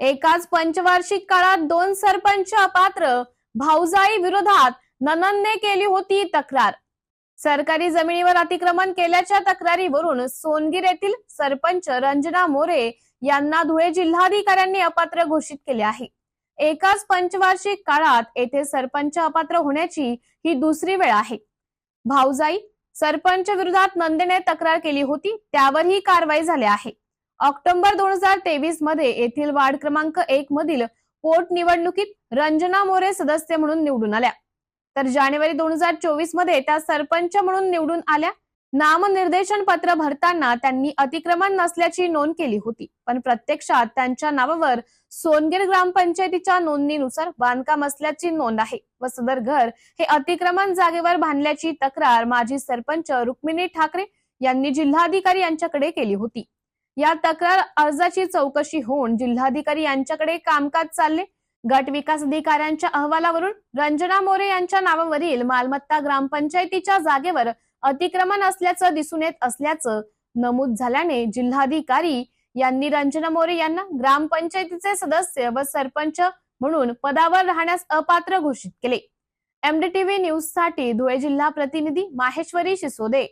एकाच पंचवार्षिक काळात दोन सरपंच अपात्र भाऊजाई विरोधात ननंदने केली होती तक्रार. सरकारी जमिनीवर अतिक्रमण केल्याच्या तक्रारीवरून सोनगीर येथील सरपंच रंजना मोरे यांना धुळे जिल्हाधिकाऱ्यांनी अपात्र घोषित केले आहे. एकाच पंचवार्षिक काळात येथे सरपंच अपात्र होण्याची ही दुसरी वेळ आहे. भाऊजाई सरपंच विरोधात नंदेने तक्रार केली होती त्यावर ही कारवाई झाली आहे. ऑक्टोबर दोन हजार तेवीसमध्ये येथील वार्ड क्रमांक एक मधील पोटनिवडणुकीत रंजना मोरे सदस्य म्हणून निवडून आल्या. तर जानेवारी दोन हजार चोवीसमध्ये त्या सरपंच म्हणून निवडून आल्या. नामनिर्देशन पत्र भरताना त्यांनी अतिक्रमण नसल्याची नोंद केली होती. पण प्रत्यक्षात त्यांच्या नावावर सोनगीर ग्रामपंचायतीच्या नोंदणीनुसार बांधकाम असल्याची नोंद आहे व सदर घर हे अतिक्रमण जागेवर बांधल्याची तक्रार माजी सरपंच रुक्मिणी ठाकरे यांनी जिल्हाधिकारी यांच्याकडे केली होती. या तक्रार अर्जाची चौकशी होऊन जिल्हाधिकारी यांच्याकडे कामकाज चालले. गट विकास अधिकाऱ्यांच्या अहवालावरून रंजना मोरे यांच्या नावावरील मालमत्ता ग्रामपंचायतीच्या जागेवर अतिक्रमण असल्याचं दिसून येत असल्याचं नमूद झाल्याने जिल्हाधिकारी यांनी रंजना मोरे यांना ग्रामपंचायतीचे सदस्य व सरपंच म्हणून पदावर राहण्यास अपात्र घोषित केले. एमडीटीव्ही न्यूजसाठी धुळे जिल्हा प्रतिनिधी माहेश्वरी शिसोदे.